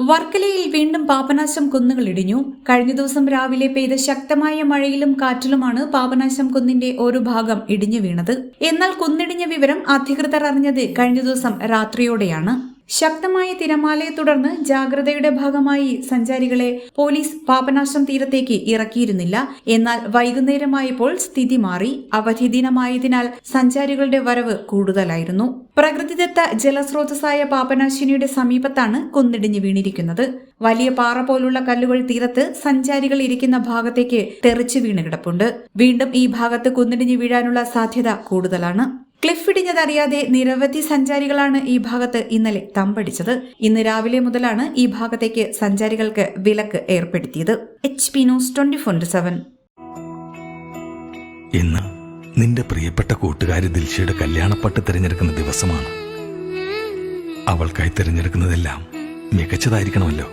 വർക്കലയിൽ വീണ്ടും പാപനാശം കുന്നുകൾ ഇടിഞ്ഞു. കഴിഞ്ഞ ദിവസം രാവിലെ പെയ്ത ശക്തമായ മഴയിലും കാറ്റിലുമാണ് പാപനാശം കുന്നിന്റെ ഒരു ഭാഗം ഇടിഞ്ഞു വീണത്. എന്നാൽ കുന്നിടിഞ്ഞ വിവരം അധികൃതർ അറിഞ്ഞത് കഴിഞ്ഞ ദിവസം രാത്രിയോടെയാണ്. ശക്തമായ തിരമാലയെ തുടർന്ന് ജാഗ്രതയുടെ ഭാഗമായി സഞ്ചാരികളെ പോലീസ് പാപനാശം തീരത്തേക്ക് ഇറക്കിയിരുന്നില്ല. എന്നാൽ വൈകുന്നേരമായപ്പോൾ സ്ഥിതി മാറി. അവധി ദിനമായതിനാൽ സഞ്ചാരികളുടെ വരവ് കൂടുതലായിരുന്നു. പ്രകൃതിദത്ത ജലസ്രോതസ്സായ പാപനാശിനിയുടെ സമീപത്താണ് കുന്നിടിഞ്ഞു വീണിരിക്കുന്നത്. വലിയ പാറ പോലുള്ള കല്ലുകൾ തീരത്ത് സഞ്ചാരികൾ ഇരിക്കുന്ന ഭാഗത്തേക്ക് തെറിച്ചു വീണ് കിടപ്പുണ്ട്. വീണ്ടും ഈ ഭാഗത്ത് കുന്നിടിഞ്ഞു വീഴാനുള്ള സാധ്യത കൂടുതലാണ്. ക്ലിഫ് ഇടിഞ്ഞതറിയാതെ നിരവധി സഞ്ചാരികളാണ് ഈ ഭാഗത്ത് ഇന്നലെ തമ്പടിച്ചത്. ഇന്ന് രാവിലെ മുതലാണ് ഈ ഭാഗത്തേക്ക് സഞ്ചാരികൾക്ക് വിലക്ക് ഏർപ്പെടുത്തിയത്. H P news twenty four seven ഇന്ന് നിന്റെ പ്രിയപ്പെട്ട കൂട്ടുകാരി ദിൽഷയുടെ കല്യാണപ്പട്ട് തിരഞ്ഞെടുക്കുന്ന ദിവസമാണ്. അവൾക്കായി തിരഞ്ഞെടുക്കുന്നതെല്ലാം മികച്ചതായിരിക്കണമല്ലോ.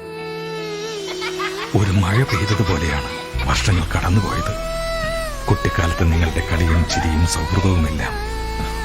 ഒരു മഴ പെയ്തതുപോലെയാണ് വർഷങ്ങൾ കടന്നുപോയത്. കുട്ടിക്കാലത്ത് നിങ്ങളുടെ കളിയും ചിരിയും സൗഹൃദവുമെല്ലാം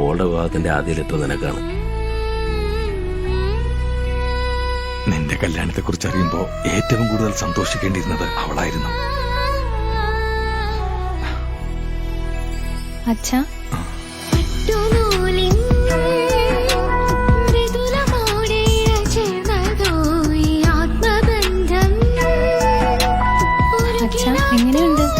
മോളുടെ വിവാഹത്തിന്റെ ആദ്യലെത്തും നിനക്കാണ്. നിന്റെ കല്യാണത്തെ കുറിച്ച് അറിയുമ്പോ ഏറ്റവും കൂടുതൽ സന്തോഷിക്കേണ്ടിയിരുന്നത് അവളായിരുന്നു. അച്ഛാ, എങ്ങനെയുണ്ട്?